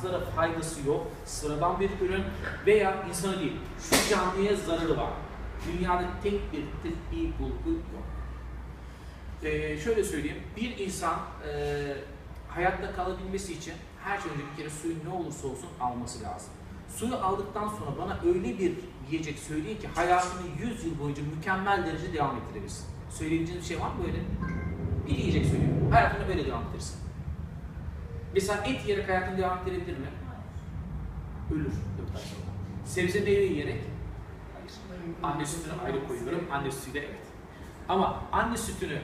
hastalara faydası yok, sıradan bir ürün veya insana değil, şu canlıya zararı var. Dünyada tek bir tıbbi bulgu yok. Ee, şöyle söyleyeyim, bir insan e, hayatta kalabilmesi için her şeyden önce bir kere suyu ne olursa olsun alması lazım. Suyu aldıktan sonra bana öyle bir yiyecek söyleyin ki hayatını 100 yıl boyunca mükemmel derecede devam ettirebilsin. Söyleyebileceğiniz bir şey var mı böyle? Bir yiyecek söylüyorum. Hayatını böyle devam ettirsin. Mesela et yiyerek hayatını devam ettirebilir mi? Ölür. Sebze meyve yiyerek anne sütünü ayrı koyuyorum. Anne sütüyle evet. Ama anne sütünü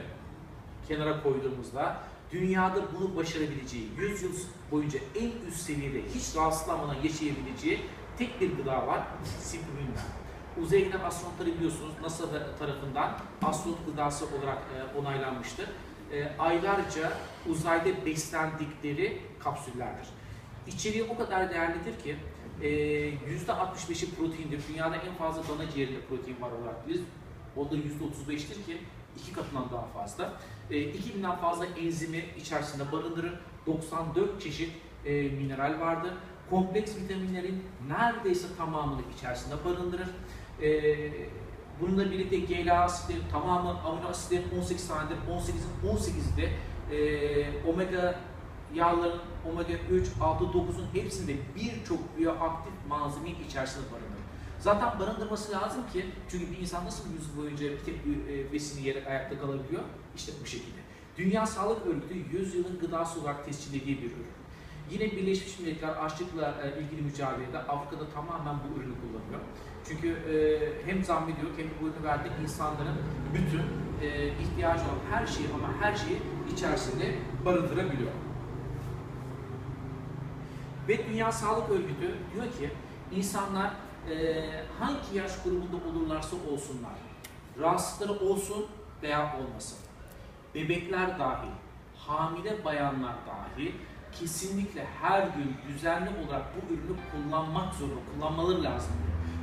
kenara koyduğumuzda dünyada bunu başarabileceği, 100 yıl boyunca en üst seviyede hiç rahatsızlanmadan yaşayabileceği tek bir gıda var, spirulinler. Uzaya giden astronotları biliyorsunuz NASA tarafından astronot gıdası olarak e, onaylanmıştır. E, aylarca uzayda beslendikleri kapsüllerdir. İçeriği o kadar değerlidir ki e, %65'i proteindir. Dünyada en fazla dana ciğerinde protein var olarak biz. O da %35'tir ki iki katından daha fazla. E, 2000'den fazla enzimi içerisinde barındırır. 94 çeşit e, mineral vardır. Kompleks vitaminlerin neredeyse tamamını içerisinde barındırır. E, bununla birlikte GLA asitlerin tamamı amino asitlerin 18 tanedir. 18'in 18'i de e, omega yağların omega 3, 6, 9'un hepsinde birçok bioaktif malzeme içerisinde barındırır. Zaten barındırması lazım ki çünkü bir insan nasıl yüz boyunca bir tek bir e, besin yiyerek ayakta kalabiliyor? İşte bu şekilde. Dünya Sağlık Örgütü 100 yılın gıdası olarak tescillediği bir ürün. Yine Birleşmiş Milletler açlıkla e, ilgili mücadelede Afrika'da tamamen bu ürünü kullanıyor. Çünkü e, hem zamm ediyor hem bu ürünü verdiği insanların bütün e, ihtiyacı olan her şeyi ama her şeyi içerisinde barındırabiliyor. Ve Dünya Sağlık Örgütü diyor ki insanlar hangi yaş grubunda olurlarsa olsunlar, rahatsızlıkları olsun veya olmasın, bebekler dahil, hamile bayanlar dahil kesinlikle her gün düzenli olarak bu ürünü kullanmak zorunda, kullanmaları lazım.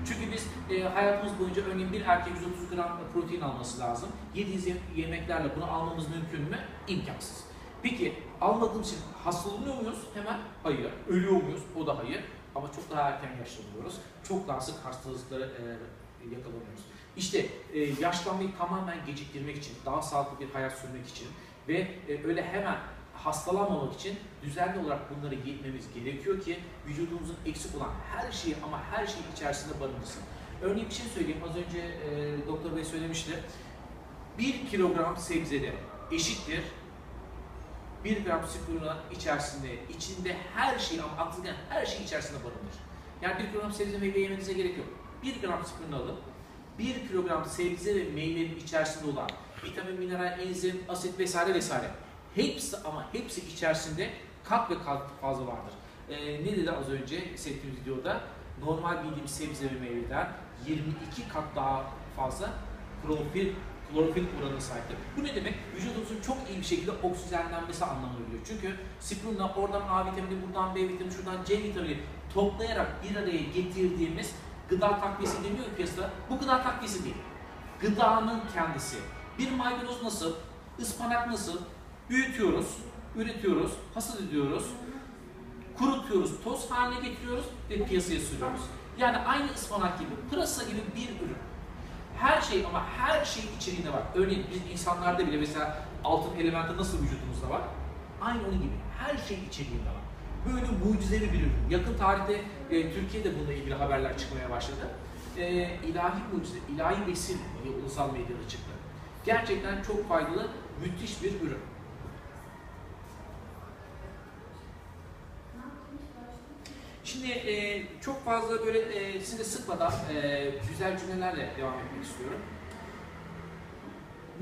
Çünkü biz e, hayatımız boyunca örneğin bir erkek 130 gram protein alması lazım. Yediğimiz yemeklerle bunu almamız mümkün mü? İmkansız. Peki almadığımız için hastalanıyor muyuz? Hemen hayır. Ölüyor muyuz? O da hayır. Ama çok daha erken yaşlanıyoruz. Çok daha sık hastalıklara e, yakalanıyoruz. İşte e, yaşlanmayı tamamen geciktirmek için, daha sağlıklı bir hayat sürmek için ve e, öyle hemen hastalanmamak için düzenli olarak bunları yetmemiz gerekiyor ki vücudumuzun eksik olan her şeyi ama her şeyi içerisinde barındırsın. Örneğin bir şey söyleyeyim. Az önce e, doktor bey söylemişti. 1 kilogram sebzede eşittir 1 gram spirulina içerisinde, içinde her şey ama aklınızda her şey içerisinde barındırır. Yani 1 kilogram sebze meyve yemenize gerek yok. 1 gram spirulina alın, 1 kilogram sebze ve meyvenin içerisinde olan vitamin, mineral, enzim, asit vesaire vesaire. Hepsi ama hepsi içerisinde kat ve kat fazla vardır. Ee, ne dedi az önce seyrettiğimiz videoda? Normal bildiğimiz sebze ve meyveden 22 kat daha fazla klorofil klorofil oranına sahiptir. Bu ne demek? Vücudumuzun çok iyi bir şekilde oksijенlenmesi anlamına geliyor. Çünkü spirulina oradan A vitamini, buradan B vitamini, şuradan C vitamini toplayarak bir araya getirdiğimiz gıda takviyesi deniyor piyasada. Bu gıda takviyesi değil. Gıdanın kendisi. Bir maydanoz nasıl? ıspanak nasıl? Büyütüyoruz, üretiyoruz, hasat ediyoruz, kurutuyoruz, toz haline getiriyoruz ve piyasaya sürüyoruz. Yani aynı ıspanak gibi, pırasa gibi bir ürün. Her şey ama her şey içeriğinde var. Örneğin biz insanlarda bile mesela altın elementi nasıl vücudumuzda var? Aynı onun gibi. Her şey içeriğinde var. Böyle mucizevi bir ürün. Yakın tarihte e, Türkiye'de bununla ilgili haberler çıkmaya başladı. E, ilahi mucize, ilahi besin diye ulusal medyada çıktı. Gerçekten çok faydalı, müthiş bir ürün. Şimdi e, çok fazla böyle e, sizi de sıkmadan e, güzel cümlelerle devam etmek istiyorum.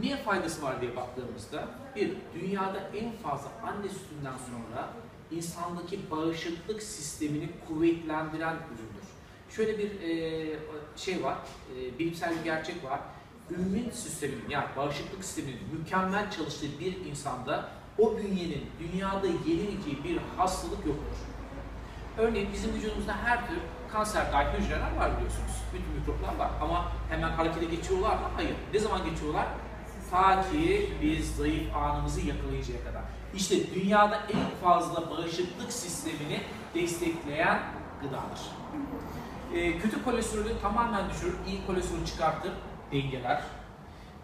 Niye faydası var diye baktığımızda, bir, dünyada en fazla anne sütünden sonra insandaki bağışıklık sistemini kuvvetlendiren üründür. Şöyle bir e, şey var, e, bilimsel bir gerçek var. Ümmin sisteminin yani bağışıklık sisteminin mükemmel çalıştığı bir insanda o bünyenin dünyada yenemeyeceği bir hastalık yoktur. Örneğin bizim vücudumuzda her tür kanser dahi hücreler var biliyorsunuz. Bütün mikroplar var ama hemen harekete geçiyorlar mı? Hayır. Ne zaman geçiyorlar? Ta ki biz zayıf anımızı yakalayıncaya kadar. İşte dünyada en fazla bağışıklık sistemini destekleyen gıdadır. Ee, kötü kolesterolü tamamen düşürür, iyi kolesterolü çıkartır, dengeler.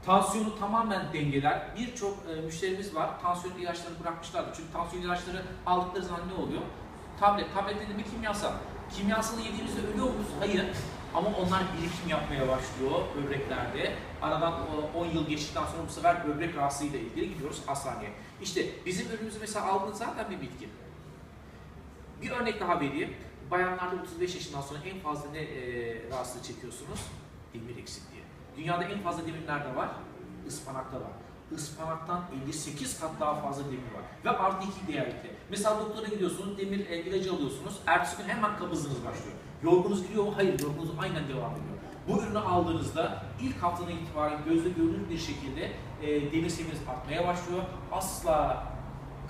Tansiyonu tamamen dengeler. Birçok e, müşterimiz var, tansiyon ilaçlarını bırakmışlardı. Çünkü tansiyon ilaçları aldıkları zaman ne oluyor? Tablet, tablet dediğim bir kimyasal. Kimyasalı yediğimizde ölüyor muyuz? Hayır. Ama onlar birikim yapmaya başlıyor böbreklerde. Aradan o 10 yıl geçtikten sonra bu sefer böbrek rahatsızlığıyla ilgili gidiyoruz hastaneye. İşte bizim ürünümüzü mesela aldığınız zaten bir bitki. Bir örnek daha vereyim. Bayanlarda 35 yaşından sonra en fazla ne e, rahatsızlığı çekiyorsunuz? Demir eksikliği. Dünyada en fazla demir nerede var? Ispanakta var. Ispanaktan 58 kat daha fazla demir var. Ve artı 2 değerlikte. Mesela doktora gidiyorsunuz, demir e, ilacı alıyorsunuz. Ertesi gün hemen kabızlığınız başlıyor. Yorgunuz gidiyor mu? Hayır, yorgunuz aynen devam ediyor. Bu ürünü aldığınızda ilk haftadan itibaren gözle görülür bir şekilde e, demir seviyeniz artmaya başlıyor. Asla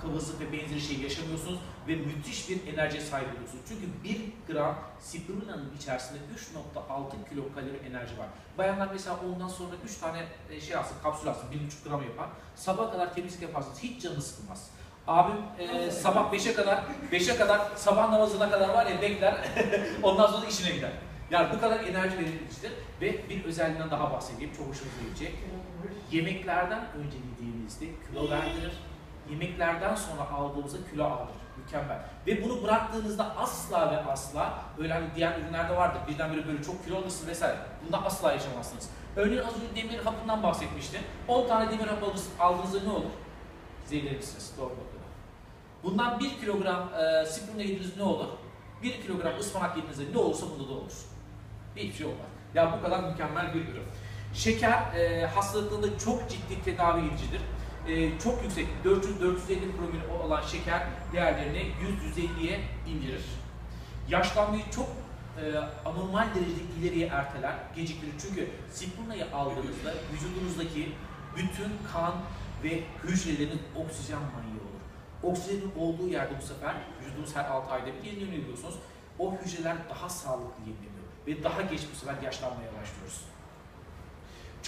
kabızlık ve benzeri şey yaşamıyorsunuz ve müthiş bir enerjiye sahip oluyorsunuz. Çünkü 1 gram spirulina'nın içerisinde 3.6 kilokalori enerji var. Bayanlar mesela ondan sonra 3 tane e, şey alsın, kapsül alsın, 1.5 gram yapar. Sabah kadar temizlik yaparsınız, hiç canı sıkılmaz. Abim e, sabah 5'e kadar, 5'e kadar, sabah namazına kadar var ya bekler, ondan sonra işine gider. Yani bu kadar enerji verilmiştir ve bir özelliğinden daha bahsedeyim, çok hoşunuza gidecek. Yemeklerden önce yediğimizde kilo verdirir, yemeklerden sonra aldığımızda kilo alır. Mükemmel. Ve bunu bıraktığınızda asla ve asla öyle hani diğer ürünlerde vardır. Birdenbire böyle çok kilo alırsın vesaire. Bunda asla yaşamazsınız. Örneğin az önce demir hapından bahsetmiştim. 10 tane demir hap aldığınızda ne olur? Zehirlenirsiniz. Doğru noktada. Bundan 1 kilogram e, spirulina yediğiniz ne olur? 1 kilogram ıspanak yediğinizde ne olursa bunda da olur. Hiçbir şey olmaz. Ya bu kadar mükemmel bir ürün. Şeker e, hastalıklarında çok ciddi tedavi edicidir e, çok yüksek 400-450 promil olan şeker değerlerini 100-150'ye indirir. Yaşlanmayı çok e, anormal derecede ileriye erteler, geciktirir. Çünkü Sipurna'yı aldığınızda vücudunuzdaki bütün kan ve hücrelerin oksijen manyağı olur. Oksijenin olduğu yerde bu sefer vücudunuz her 6 ayda bir yenileniyor biliyorsunuz. O hücreler daha sağlıklı yenileniyor ve daha geç bu sefer yaşlanmaya başlıyoruz.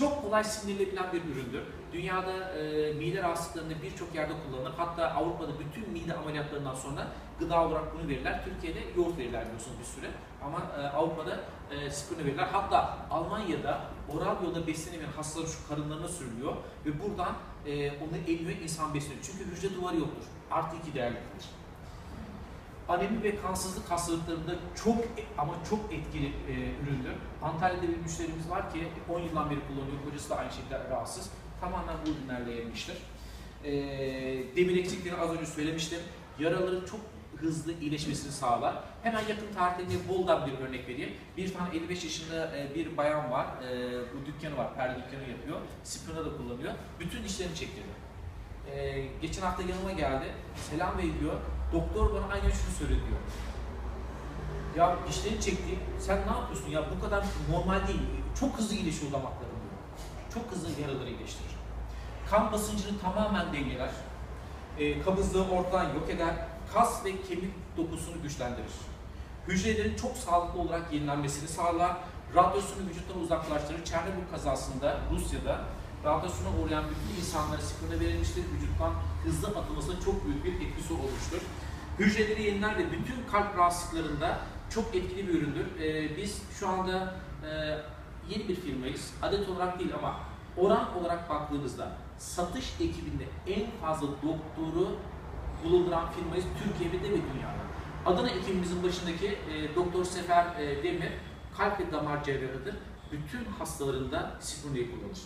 Çok kolay sindirilebilen bir üründür. Dünyada e, mide rahatsızlıklarında birçok yerde kullanılır. Hatta Avrupa'da bütün mide ameliyatlarından sonra gıda olarak bunu verirler. Türkiye'de yoğurt verirler biliyorsunuz bir süre. Ama e, Avrupa'da e, spirulina verirler. Hatta Almanya'da oral yolda beslenemeyen hastaların şu karınlarına sürülüyor ve buradan e, onu emiyor, insan besleniyor. Çünkü hücre duvarı yoktur. Artı iki değerli kalır anemi ve kansızlık hastalıklarında çok ama çok etkili e, üründür. Antalya'da bir müşterimiz var ki 10 yıldan beri kullanıyor. Kocası da aynı şekilde rahatsız. Tamamen bu ürünlerle yemiştir. E, demir eksikliğini az önce söylemiştim. Yaraların çok hızlı iyileşmesini sağlar. Hemen yakın tarihte bir Bol'dan bir örnek vereyim. Bir tane 55 yaşında e, bir bayan var. E, bu dükkanı var, perde dükkanı yapıyor. Spina da kullanıyor. Bütün dişlerini çektirdi. E, geçen hafta yanıma geldi. Selam Bey diyor Doktor bana aynen şunu söyledi diyor. Ya dişlerini çekti, sen ne yapıyorsun ya bu kadar normal değil, çok hızlı iyileşiyor damakların diyor. Çok hızlı yaraları iyileştirir. Kan basıncını tamamen dengeler, e, kabızlığı ortadan yok eder, kas ve kemik dokusunu güçlendirir. Hücrelerin çok sağlıklı olarak yenilenmesini sağlar, radyasyonu vücuttan uzaklaştırır. Çernobil kazasında Rusya'da radyasyona uğrayan bütün insanlara sıkıntı verilmiştir. Vücuttan hızlı atılmasına çok büyük bir etkisi olmuştur. Hücreleri yeniler ve bütün kalp rahatsızlıklarında çok etkili bir üründür. Ee, biz şu anda e, yeni bir firmayız. Adet olarak değil ama oran olarak baktığımızda satış ekibinde en fazla doktoru bulunduran firmayız Türkiye'de ve dünyada. Adana ekibimizin başındaki e, Doktor Sefer e, Demir kalp ve damar cerrahıdır. Bütün hastalarında Siprune'yi kullanır.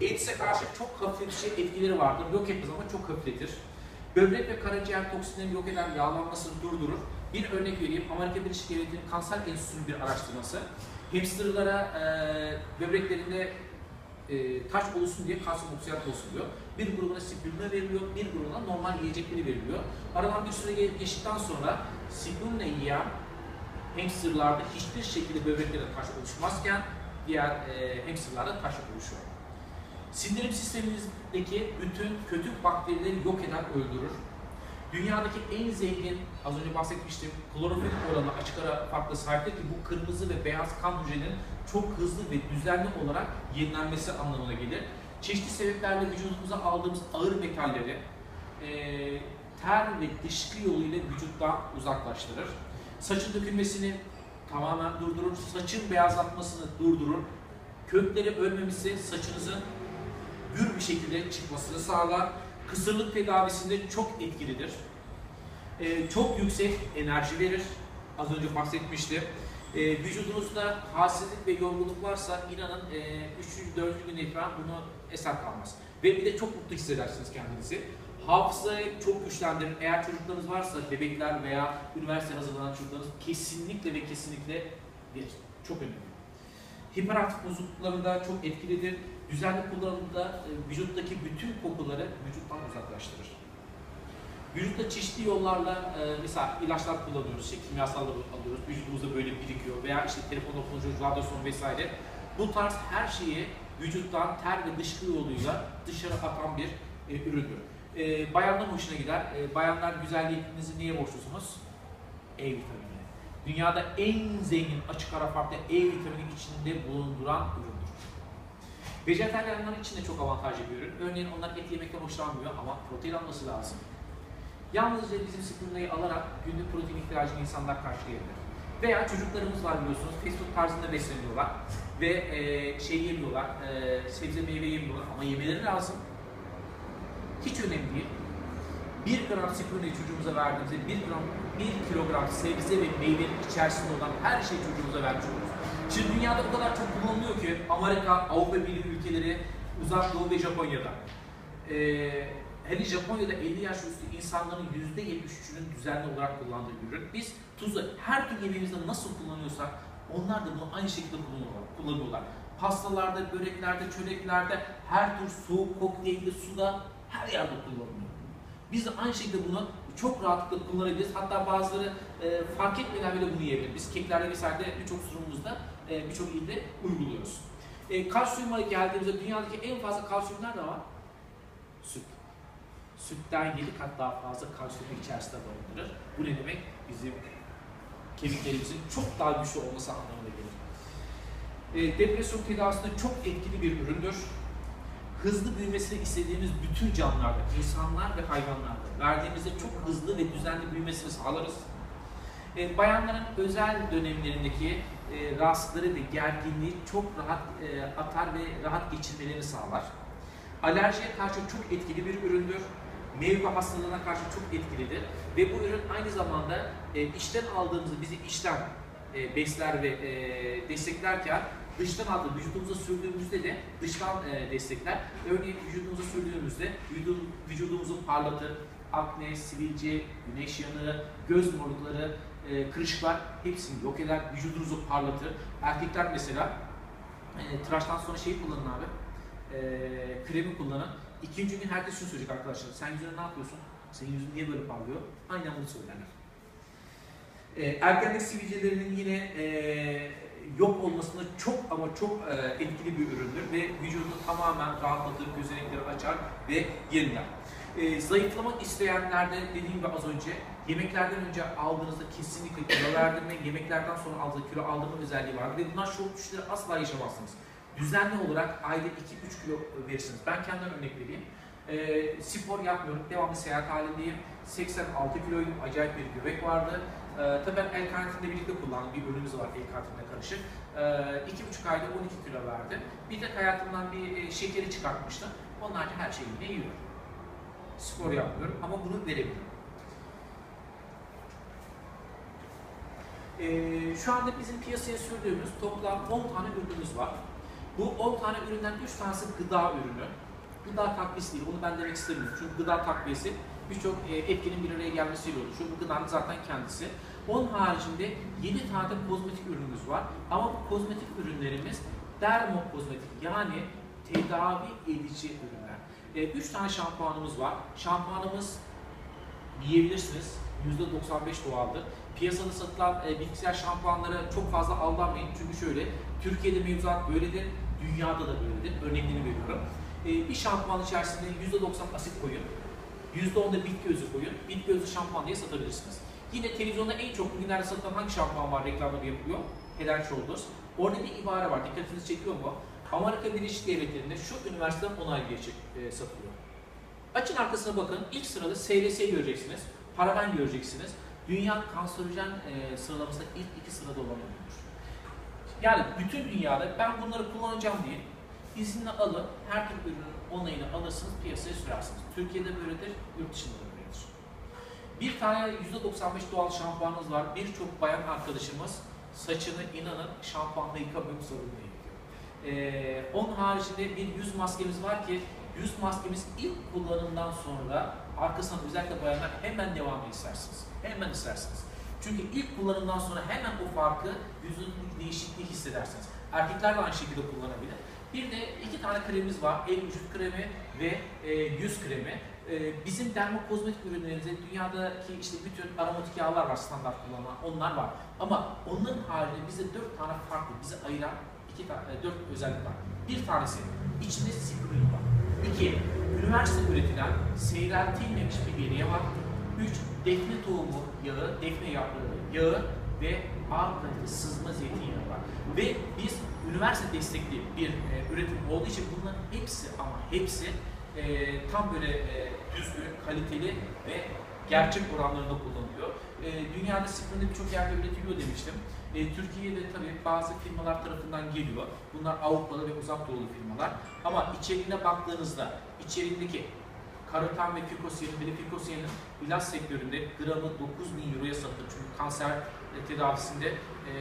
AIDS'e karşı çok hafifletici etkileri vardır. Yok etmez ama çok hafifletir. Böbrek ve karaciğer toksinlerini yok eden yağlanmasını durdurur. Bir örnek vereyim. Amerika Birleşik Devletleri'nin kanser enstitüsünün bir araştırması. Hamsterlara e, böbreklerinde e, taş oluşsun diye kalsiyum oksit olsun diyor. Bir grubuna spirulina veriliyor, bir grubuna normal yiyecekleri veriliyor. Aradan bir süre geçtikten sonra spirulina yiyen hamsterlarda hiçbir şekilde böbreklerinde taş oluşmazken diğer e, hamsterlarda taş oluşuyor. Sindirim sistemimizdeki bütün kötü bakterileri yok eder, öldürür. Dünyadaki en zengin, az önce bahsetmiştim, klorofil oranı açık ara farklı sahiptir ki bu kırmızı ve beyaz kan hücrelerinin çok hızlı ve düzenli olarak yenilenmesi anlamına gelir. Çeşitli sebeplerle vücudumuza aldığımız ağır metalleri, e, ter ve dışkı yoluyla vücuttan uzaklaştırır. Saçın dökülmesini tamamen durdurur, saçın beyazlatmasını durdurur. Kökleri ölmemesi saçınızın gür bir şekilde çıkmasını sağlar. Kısırlık tedavisinde çok etkilidir. Ee, çok yüksek enerji verir. Az önce bahsetmiştim. Ee, vücudunuzda halsizlik ve yorgunluk varsa inanın e, 3. 4. gün itibaren bunu eser kalmaz. Ve bir de çok mutlu hissedersiniz kendinizi. Hafızayı çok güçlendirin. Eğer çocuklarınız varsa bebekler veya üniversite hazırlanan çocuklarınız kesinlikle ve kesinlikle bir çok önemli. Hiperaktif bozukluklarında çok etkilidir. Düzenli kullanımda e, vücuttaki bütün kokuları vücuttan uzaklaştırır. Vücutta çeşitli yollarla e, mesela ilaçlar kullanıyoruz, işte kimyasallar alıyoruz, vücudumuzda böyle birikiyor veya işte telefonla konuşuyoruz, radyasyon vesaire. Bu tarz her şeyi vücuttan ter ve dışkı yoluyla dışarı atan bir e, üründür. E, bayanların hoşuna gider. E, bayanlar güzelliğinizi niye borçlusunuz? E vitamini. Dünyada en zengin açık ara farklı E vitamini içinde bulunduran üründür. Vejetaryenler için de çok avantajlı bir ürün. Örneğin onlar et yemekten hoşlanmıyor ama protein alması lazım. Yalnızca bizim spirula'yı alarak günlük protein ihtiyacını insanlar karşılayabilir. Veya çocuklarımız var biliyorsunuz, fast food tarzında besleniyorlar ve e, şey yemiyorlar, e, sebze meyve yemiyorlar ama yemeleri lazım. Hiç önemli değil. 1 gram spirula'yı çocuğumuza verdiğimizde 1 gram 1 kilogram sebze ve meyvenin içerisinde olan her şeyi çocuğumuza vermiş oluruz. Şimdi dünyada o kadar çok kullanılıyor ki Amerika, Avrupa Birliği ülkeleri, Uzak Doğu ve Japonya'da. Ee, hele Japonya'da 50 yaş üstü insanların %73'ünün düzenli olarak kullandığı bir ürün. Biz tuzu her tür yemeğimizde nasıl kullanıyorsak onlar da bunu aynı şekilde kullanıyorlar. kullanıyorlar. Pastalarda, böreklerde, çöreklerde, her tür soğuk kokteylde, suda her yerde kullanılıyor. Biz de aynı şekilde bunu çok rahatlıkla kullanabiliriz. Hatta bazıları e, fark etmeden bile bunu yiyebilir. Biz keklerde vesaire birçok sunumumuzda e, birçok ilde uyguluyoruz. E, kalsiyuma geldiğimizde dünyadaki en fazla kalsiyum nerede var? Süt. Sütten 7 kat daha fazla kalsiyum içerisinde barındırır. Bu ne demek? Bizim kemiklerimizin çok daha güçlü olması anlamına gelir. E, depresyon tedavisinde çok etkili bir üründür. Hızlı büyümesini istediğimiz bütün canlılarda, insanlar ve hayvanlarda verdiğimizde çok hızlı ve düzenli büyümesini sağlarız. E, bayanların özel dönemlerindeki e, rahatsızlıkları ve gerginliği çok rahat e, atar ve rahat geçirmelerini sağlar. Alerjiye karşı çok etkili bir üründür. Meyve hastalığına karşı çok etkilidir. Ve bu ürün aynı zamanda e, işten aldığımızı bizi işten e, besler ve e, desteklerken dıştan aldığı vücudumuza sürdüğümüzde de dıştan e, destekler. Örneğin vücudumuza sürdüğümüzde vücudum, vücudumuzu parlatır. Akne, sivilce, güneş yanığı, göz morlukları, e, kırışıklar hepsini yok eder. Vücudunuzu parlatır. Erkekler mesela e, tıraştan sonra şeyi kullanın abi. E, kremi kullanın. İkinci gün herkes şunu söyleyecek arkadaşlar. Sen yüzüne ne yapıyorsun? Senin yüzün niye böyle parlıyor? Aynen bunu söylerler. E, ergenlik sivilcelerinin yine e, yok olmasında çok ama çok e, etkili bir üründür ve vücudunu tamamen rahatlatır, gözenekleri açar ve yeniler. E, zayıflamak isteyenlerde dediğim gibi az önce yemeklerden önce aldığınızda kesinlikle kilo verdirme, yemeklerden sonra aldığı kilo aldırma özelliği var ve bunlar şok düşüşleri asla yaşamazsınız. Düzenli olarak ayda 2-3 kilo verirsiniz. Ben kendimden örnek vereyim. E, spor yapmıyorum, devamlı seyahat halindeyim. 86 kiloydum, acayip bir göbek vardı. E, tabii ben el karantinde birlikte kullandığım bir ürünümüz var el karantinde karışık. E, 2,5 ayda 12 kilo verdi. Bir tek hayatımdan bir e, şekeri çıkartmıştım. Onun harici her şeyi yine yiyorum. Spor yapmıyorum ama bunu verebilirim. Ee, şu anda bizim piyasaya sürdüğümüz toplam 10 tane ürünümüz var. Bu 10 tane üründen 3 tanesi gıda ürünü. Gıda takviyesi değil, onu ben demek istemiyorum. Çünkü gıda takviyesi birçok e, etkinin bir araya gelmesiyle oluşuyor. Bu gıdanın zaten kendisi. Onun haricinde 7 tane kozmetik ürünümüz var. Ama bu kozmetik ürünlerimiz dermokozmetik yani tedavi edici ürünler. 3 tane şampuanımız var. Şampuanımız yiyebilirsiniz. %95 doğaldır. Piyasada satılan e, bitkisel şampuanlara çok fazla aldanmayın. Çünkü şöyle, Türkiye'de mevzuat böyledir, dünyada da böyledir. Örneklerini veriyorum. E, bir şampuan içerisinde %90 asit koyun, %10 da bitki özü koyun. Bitki özü şampuan diye satabilirsiniz. Yine televizyonda en çok bugünlerde satılan hangi şampuan var reklamları yapılıyor? Head Shoulders. Orada bir ibare var. Dikkatinizi çekiyor mu? Amerika Birleşik Devletleri'nde şu üniversiteden onay geçip e, satılıyor. Açın arkasına bakın. İlk sırada SLS'yi göreceksiniz. Paraben göreceksiniz. Dünya kanserojen e, sıralamasında ilk iki sırada olan üründür. Yani bütün dünyada ben bunları kullanacağım diye izni alın, her türlü ürünün onayını alırsınız, piyasaya sürersiniz. Türkiye'de böyledir, yurt dışında da böyledir. Bir tane %95 doğal şampuanımız var. Birçok bayan arkadaşımız saçını inanın şampuanla yıkamıyor, sorunla yıkıyor. Ee, onun haricinde bir yüz maskemiz var ki yüz maskemiz ilk kullanımdan sonra arkasından özellikle bayanlar hemen devamı istersiniz. Hemen istersiniz. Çünkü ilk kullanımdan sonra hemen o farkı yüzün değişikliği hissedersiniz. Erkekler de aynı şekilde kullanabilir. Bir de iki tane kremimiz var. El vücut kremi ve e, yüz kremi. E, bizim dermokozmetik ürünlerimizde dünyadaki işte bütün aromatik yağlar var standart kullanılan. Onlar var. Ama onların haricinde bize dört tane farklı, bizi ayıran iki tane, dört özellik var. Bir tanesi içinde siprin var. İki, üniversite üretilen seyreltilmemiş bir veriye var. Üç, defne tohumu yağı, defne yaprağı yağı ve kalite sızma zeytinyağı var. Ve biz üniversite destekli bir e, üretim olduğu için bunların hepsi ama hepsi e, tam böyle e, düzgün, kaliteli ve gerçek oranlarında kullanılıyor. E, dünyada sıfırında birçok yerde üretiliyor demiştim. E, Türkiye'de tabii bazı firmalar tarafından geliyor. Bunlar Avrupalı ve uzak doğulu firmalar. Ama içeriğine baktığınızda içeriğindeki karoten ve fikosiyenin, bir de fikosiyenin ilaç sektöründe gramı 9 bin euroya satılır. Çünkü kanser tedavisinde e,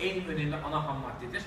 en önemli ana ham maddedir.